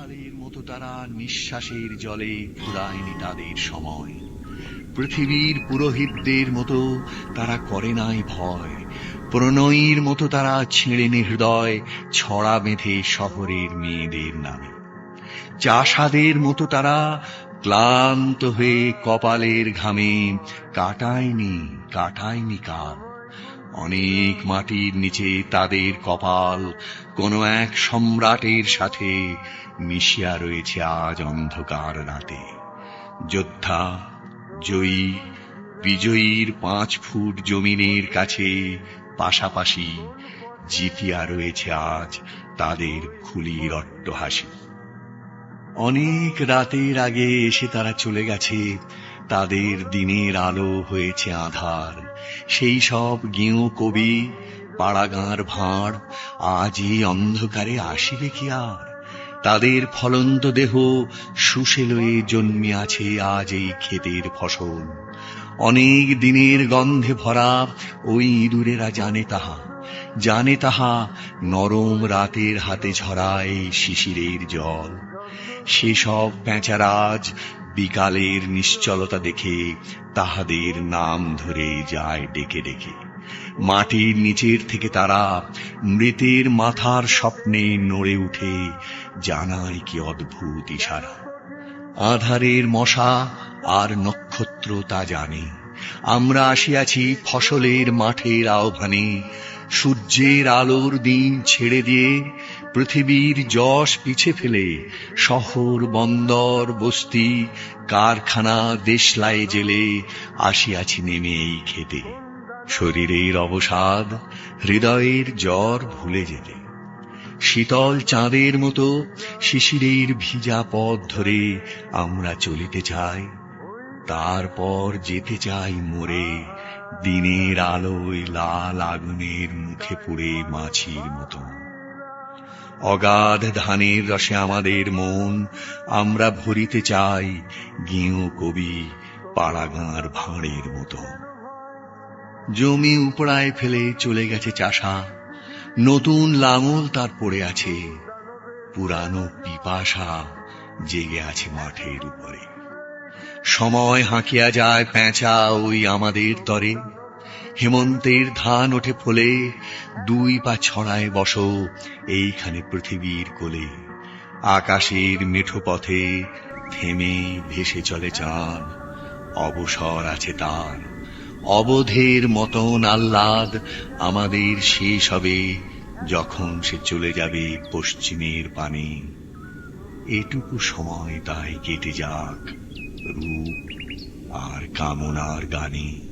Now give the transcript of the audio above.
চিরকালের মতো তারা নিঃশ্বাসের জলে ফুরায়নি তাদের সময়। পৃথিবীর পুরোহিতদের মতো তারা করে নাই ভয়। প্রণয়ীর মতো তারা ছিঁড়েনি হৃদয় ছড়া বেঁধে শহরের মেয়েদের নামে। চাষাদের মতো তারা ক্লান্ত হয়ে কপালের ঘামে কাটায়নি কাটায়নি কাল অনেক মাটির নিচে তাদের কপাল, কোন এক সম্রাটের সাথে মিশিয়া রয়েছে আজ অন্ধকার রাতে। যোদ্ধা, জয়ী, বিজয়ীর পাঁচ ফুট জমিনের কাছে পাশাপাশি জিতিয়া রয়েছে আজ তাদের খুলির অট্টহাসি। অনেক রাতের আগে এসে তারা চলে গেছে, তাদের দিনের আলো হয়েছে আধার। সেই সব গেঁয়ো কবি, পাড়াগাঁর ভাঁড় আজ এই অন্ধকারে আসিবে কি আর? তাদের ফলন্ত দেহ সুশেলয়ে জন্মে আছে আজ এই ক্ষেতের ফসল। অনেক দিনের গন্ধে ভরা ওই ইঁদুরেরা জানে তাহা জানে তাহা নরম রাতের হাতে ঝরা এই শিশিরের জল। সেসব প্যাঁচারাজ বিকালের নিশ্চলতা দেখে তাহাদের নাম ধরে যায় ডেকে ডেকে। মাটির নিচের থেকে তারা মৃতের মাথার স্বপ্নে নড়ে উঠে, জানায় কি অদ্ভুত ইশারা। আধারের মশা আর নক্ষত্র তা জানে। আমরা আসিয়াছি ফসলের মাঠের আহ্বানে সূর্যের আলোর দিন ছেড়ে দিয়ে পৃথিবীর যশ পিছে ফেলে শহর, বন্দর, বস্তি, কারখানা, দেশলায় জেলে আসিয়াছি নেমে এই খেতে শরীরের অবসাদ, হৃদয়ের জ্বর ভুলে যেতে। শীতল চাঁদের মতো শিশিরের ভিজা পথ ধরে আমরা চলিতে চাই। তারপর যেতে চাই মোরে দিনের আলোয় লাল আগুনের মুখে পুড়ে মাছির মতো। অগাধ ধানের রসে আমাদের মন, আমরা ভরিতে চাই গেঁয়ো কবি পাড়াগাঁর ভাঁড়ের মতো। জমি উপড়ায় ফেলে চলে গেছে চাষা, নতুন লাঙল তার পড়ে আছে, পুরানো পিপাসা জেগে আছে মাঠের উপরে। সময় হাঁকিয়া যায় পেঁচা ওই আমাদের তরে। হেমন্তের ধান ওঠে ফলে, দুই পা ছড়ায় বস এইখানে পৃথিবীর কোলে। আকাশের মেঠো পথে থেমে ভেসে চলে চাঁদ, অবসর আছে তার। অবধের মতন আহ্লাদ আমাদের শেষ হবে যখন সে চলে যাবে পশ্চিমের পানে। এটুকু সময় তাই কেটে যাক। রূপ আর কামনার গানে